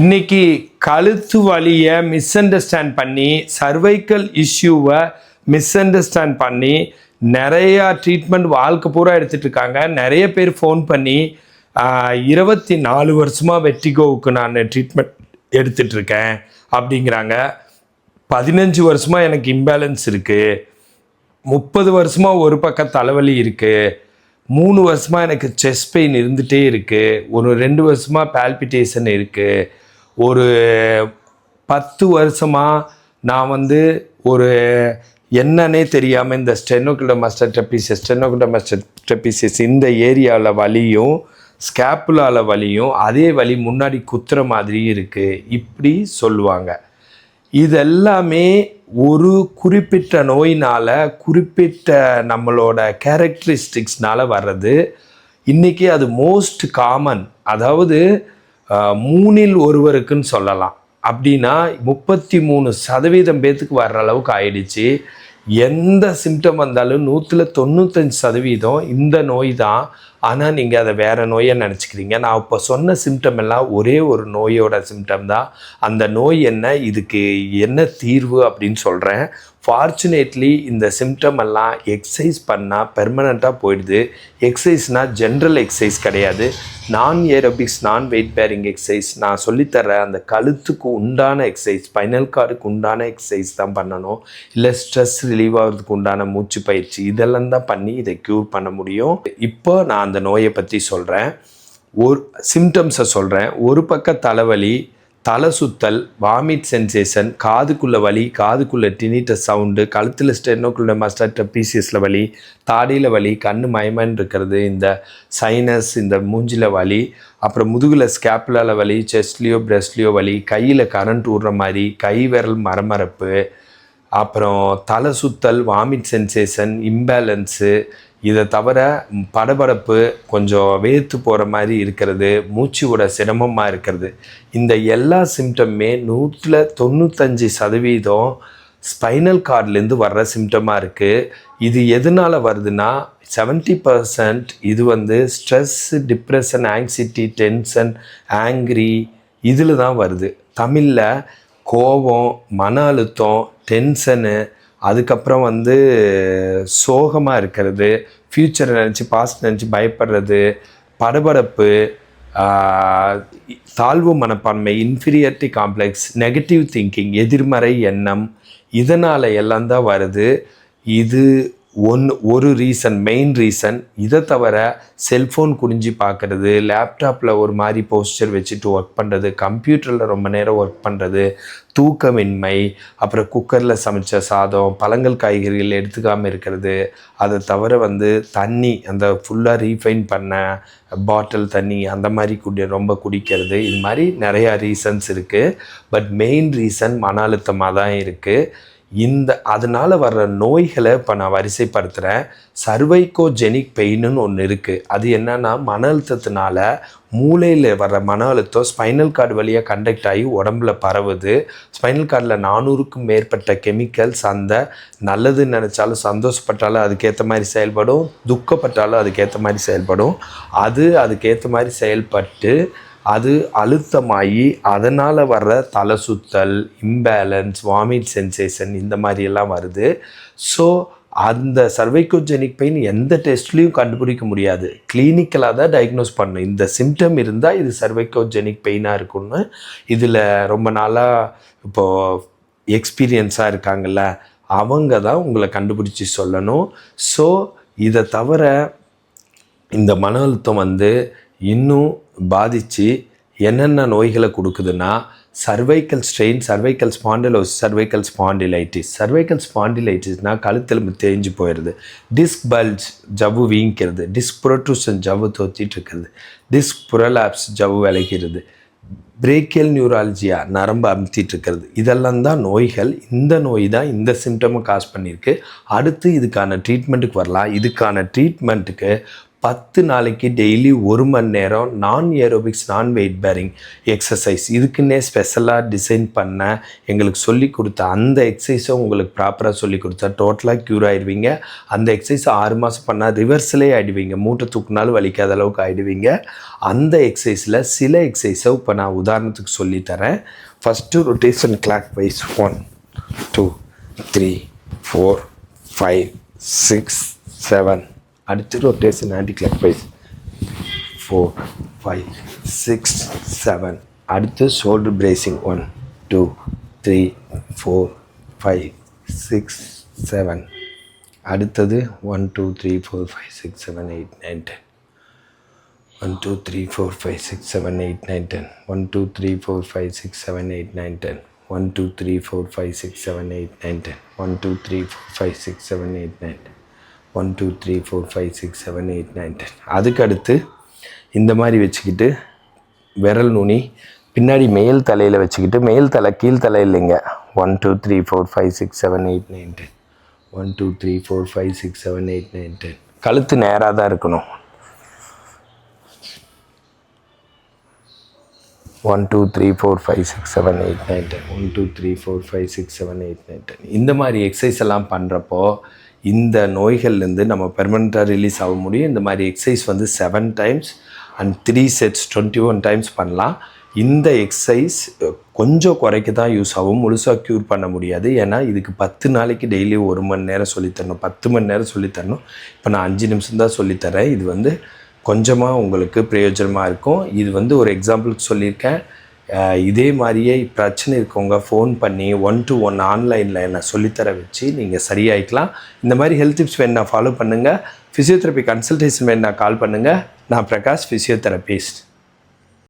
இன்னைக்கு கழுத்து வலியை மிஸ் அண்டர்ஸ்டாண்ட் பண்ணி சர்வைக்கல் இஷ்யூவை மிஸ் அண்டர்ஸ்டாண்ட் பண்ணி நிறையா ட்ரீட்மெண்ட் வாழ்க்கை பூரா எடுத்துட்டு இருக்காங்க. நிறைய பேர் ஃபோன் பண்ணி இருபத்தி நாலு வருஷமாக வெட்டிகோவுக்கு நான் ட்ரீட்மெண்ட் எடுத்துட்டு இருக்கேன் அப்படிங்கிறாங்க. பதினஞ்சு வருஷமாக எனக்கு இம்பேலன்ஸ் இருக்குது முப்பது வருஷமாக ஒரு பக்கம் தலைவலி இருக்குது மூணு வருஷமாக எனக்கு செஸ்ட் பெயின் இருந்துகிட்டே இருக்குது ஒரு ரெண்டு வருஷமாக பால்பிட்டேஷன் இருக்குது ஒரு பத்து வருஷமாக நான் வந்து ஒரு என்னன்னே தெரியாமல் இந்த ஸ்டெனோகிளமஸ்டர் ட்ரெப்பிசியஸ் ஸ்டெனோகிளமஸ்டர் ட்ரெப்பிசியஸ் இந்த ஏரியாவில் வலியும் ஸ்கேப்புலால வலியும் அதே வலி முன்னாடி குத்துற மாதிரியும் இருக்குது இப்படி சொல்லுவாங்க. இதெல்லாமே ஒரு குறிப்பிட்ட நோயினால் குறிப்பிட்ட நம்மளோட கேரக்டரிஸ்டிக்ஸ்னால் வர்றது. இன்றைக்கி அது மோஸ்ட் காமன் அதாவது மூணில் ஒருவருக்குன்னு சொல்லலாம். அப்படின்னா முப்பத்தி மூணு சதவீதம் பேத்துக்கு வர்ற அளவுக்கு ஆயிடுச்சு. எந்த சிம்டம் வந்தாலும் நூற்றில் தொண்ணூத்தஞ்சு சதவீதம் இந்த நோய் தான். ஆனால் நீங்கள் அதை வேறு நோயை நினச்சிக்கிறீங்க. நான் இப்போ சொன்ன சிம்டம் எல்லாம் ஒரே ஒரு நோயோட சிம்டம் தான். அந்த நோய் என்ன இதுக்கு என்ன தீர்வு அப்படின்னு சொல்கிறேன் ஃபார்ச்சுனேட்லி இந்த சிம்டம் எல்லாம் எக்ஸசைஸ் பண்ணால் பெர்மனண்ட்டாக போயிடுது. எக்ஸசைஸ்னால் ஜென்ரல் எக்ஸசைஸ் கிடையாது. நான் ஏரோபிக்ஸ் நான் வெயிட் பேரிங் எக்ஸசைஸ் நான் சொல்லித்தர அந்த கழுத்துக்கு உண்டான எக்ஸசைஸ் ஸ்பைனல் கார்டுக்கு உண்டான எக்ஸசைஸ் தான் பண்ணணும். இல்லை ஸ்ட்ரெஸ் ரிலீவ் ஆகிறதுக்கு உண்டான மூச்சு பயிற்சி இதெல்லாம் தான் பண்ணி இதை க்யூர் பண்ண முடியும். இப்போ நான் அந்த நோயை பற்றி சொல்கிறேன் ஒரு சிம்டம்ஸை சொல்கிறேன் ஒரு பக்கம் தலைவலி தலை சுத்தல் வாமிட் சென்சேஷன் காதுக்குள்ளே வலி காதுக்குள்ளே டினிட்ட சவுண்டு கழுத்தில் ஸ்டெனோக்குள்ள மஸ்டர் பீசியஸில் வலி தாடியில் வலி கண் மயமன் இருக்கிறது இந்த சைனஸ் இந்த மூஞ்சில் வலி அப்புறம் முதுகில் ஸ்கேப்புலால வலி செஸ்ட்லேயோ பிரஸ்ட்லேயோ வலி கையில் கரண்ட் ஊடுற மாதிரி கை விரல் மரமரப்பு அப்புறம் தலை சுத்தல் வாமிட் சென்சேஷன் இம்பேலன்ஸு இதை தவிர படபடப்பு கொஞ்சம் வேர்த்து போகிற மாதிரி இருக்கிறது மூச்சு விட சிரமமாக இருக்கிறது. இந்த எல்லா சிம்டமுமே நூற்றில் தொண்ணூத்தஞ்சு சதவீதம் ஸ்பைனல் கார்ட்லேருந்து வர்ற சிம்டமாக இருக்குது இது எதனால் வருதுன்னா செவன்ட்டி பர்சன்ட் இது வந்து stress depression anxiety tension angry இதில் தான் வருது. தமிழில் கோபம் மன அழுத்தம் டென்ஷனு அதுக்கப்புறம் வந்து சோகமாக இருக்கிறது ஃப்யூச்சரை நினச்சி பாஸ்ட் நினச்சி பயப்படுறது படபடப்பு தாழ்வு மனப்பான்மை இன்ஃபீரியாரிட்டி காம்ப்ளெக்ஸ் நெகட்டிவ் திங்கிங் எதிர்மறை எண்ணம் இதனால் எல்லாம் தான் வருது. இது ஒன் ஒரு ரீசன் மெயின் ரீசன் இதை தவிர செல்ஃபோன் குடிஞ்சு பார்க்குறது லேப்டாப்பில் ஒரு மாதிரி போஸ்டர் வச்சுட்டு ஒர்க் பண்ணுறது கம்ப்யூட்டரில் ரொம்ப நேரம் ஒர்க் பண்ணுறது தூக்கமின்மை அப்புறம் குக்கரில் சமைச்ச சாதம் பழங்கள் காய்கறிகள் எடுத்துக்காமல் இருக்கிறது அதை தவிர வந்து தண்ணி அந்த ஃபுல்லாக ரீஃபைன் பண்ண பாட்டில் தண்ணி அந்த மாதிரி குடி ரொம்ப குடிக்கிறது இது மாதிரி நிறையா ரீசன்ஸ் இருக்குது பட் மெயின் ரீசன் மன அழுத்தமாக தான் இருக்குது இந்த அதனால் வர்ற நோய்களை இப்போ நான் வரிசைப்படுத்துகிறேன் சர்வைகோஜெனிக் பெயின்னு ஒன்று இருக்குது அது என்னென்னா மன அழுத்தத்தினால மூளையில் வர்ற மன அழுத்தம் ஸ்பைனல் கார்டு வழியாக கண்டக்ட் ஆகி உடம்புல பரவுது. ஸ்பைனல் கார்டில் நானூறுக்கும் மேற்பட்ட கெமிக்கல்ஸ் அந்த நல்லதுன்னு நினச்சாலும் சந்தோஷப்பட்டாலும் அதுக்கேற்ற மாதிரி செயல்படும். துக்கப்பட்டாலும் அதுக்கேற்ற மாதிரி செயல்படும். அது அதுக்கேற்ற மாதிரி செயல்பட்டு அது அழுத்தமாகி அதனால் வர்ற தலை சுத்தல் இம்பேலன்ஸ் வாமிட் சென்சேஷன் இந்த மாதிரியெல்லாம் வருது. ஸோ அந்த சர்வைக்கோஜெனிக் பெயின் எந்த டெஸ்ட்லேயும் கண்டுபிடிக்க முடியாது. கிளினிக்கலாக தான் டயக்னோஸ் பண்ணணும். இந்த சிம்டம் இருந்தால் இது சர்வைக்கோஜெனிக் பெயினாக இருக்கும்னு இதில் ரொம்ப நாளாக இப்போது எக்ஸ்பீரியன்ஸாக இருக்காங்கல்ல அவங்க தான் உங்களை கண்டுபிடிச்சி சொல்லணும். ஸோ இதை தவிர இந்த மன அழுத்தம் வந்து இன்னும் பாதித்து என்னென்ன நோய்களை கொடுக்குதுன்னா cervical strain cervical spondylosis cervical spondylitis cervical ஸ்பாண்டிலைட்டிஸ்னால் கழுத்தெலும்பு தேஞ்சு போயிடுது. டிஸ்க் பல்ஜ் ஜவ்வு வீங்கிக்கிறது டிஸ்க் புரோட்ரூஷன் ஜவ்வு தோத்திட்டு இருக்கிறது டிஸ்க் புரலாப்ஸ் ஜவ்வு விளைகிறது பிரேக்கியல் நியூராலஜியா நரம்பு அமுத்திட்டு இருக்கிறது இதெல்லாம் தான் நோய்கள். இந்த நோய் தான் இந்த சிம்டமை காஸ் பண்ணியிருக்கு. அடுத்து இதுக்கான ட்ரீட்மெண்ட்டுக்கு வரலாம். இதுக்கான ட்ரீட்மெண்ட்டுக்கு பத்து நாளைக்கு டெய்லி ஒரு மணி நேரம் நான் ஏரோபிக்ஸ் நான் வெயிட் பேரிங் எக்ஸசைஸ் இதுக்குன்னே ஸ்பெஷலாக டிசைன் பண்ண எங்களுக்கு சொல்லி கொடுத்த அந்த எக்ஸசைஸை உங்களுக்கு ப்ராப்பராக சொல்லி கொடுத்தா டோட்டலாக க்யூர் ஆயிடுவீங்க. அந்த எக்ஸசைஸ் ஆறு மாதம் பண்ணால் ரிவர்ஸ்லேயே ஆகிடுவீங்க மூட்டை தூக்குனாலும் வலிக்காத அளவுக்கு ஆகிடுவீங்க அந்த எக்ஸசைஸில் சில எக்ஸசைஸை இப்போ நான் உதாரணத்துக்கு சொல்லித்தரேன் first rotation clockwise one two three four five six seven அடுத்து rotation anticlockwise four five six seven அடுத்து shoulder bracing one two three four five six seven அடுத்தது one two three four five six seven eight nine ten one two three four five six seven eight nine ten one two three four five six seven eight nine ten one two three four five six seven eight nine ten one two three four five six seven eight nine ten one two three four five six seven eight nine ten அதுக்கு அடுத்து இந்த மாதிரி வச்சுக்கிட்டு விரல் நுனி பின்னாடி மேல் தலையில் வச்சுக்கிட்டு மேல் தலை கீழ் தலை இல்லைங்க. One two three four five six seven eight nine ten one two three four five six seven eight nine ten கழுத்து நேராக தான் இருக்கணும். One two three four five six seven eight nine ten one two three four five six seven eight nine ten இந்த மாதிரி exercise எல்லாம் பண்ணுறப்போ இந்த நோய்கள்லேருந்து நம்ம பெர்மனண்ட்டாக ரிலீஸ் ஆக முடியும். இந்த மாதிரி எக்ஸசைஸ் வந்து seven times and three sets twenty one times பண்ணலாம். இந்த எக்ஸசைஸ் கொஞ்சம் குறைக்க தான் யூஸ் ஆகும். முழுசாக க்யூர் பண்ண முடியாது. ஏன்னா இதுக்கு பத்து நாளைக்கு டெய்லி ஒரு மணி நேரம் சொல்லித்தரணும் பத்து மணி நேரம் சொல்லித்தரணும் இப்போ நான் அஞ்சு நிமிஷம் தான் சொல்லித்தரேன் இது வந்து கொஞ்சமாக உங்களுக்கு பிரயோஜனமாக இருக்கும். இது வந்து ஒரு எக்ஸாம்பிளுக்கு சொல்லியிருக்கேன். இதே மாதிரியே பிரச்சனை இருக்கவங்க ஃபோன் பண்ணி ஒன் டு ஒன் ஆன்லைனில் என்னை சொல்லித்தர வச்சு நீங்கள் சரியாயிக்கலாம். இந்த மாதிரி ஹெல்த் டிப்ஸ் வேணா ஃபாலோ பண்ணுங்கள் ஃபிசியோதெரப்பி கன்சல்டேஷன் வேணா கால் பண்ணுங்கள் நான் பிரகாஷ் ஃபிசியோதெரபிஸ்ட்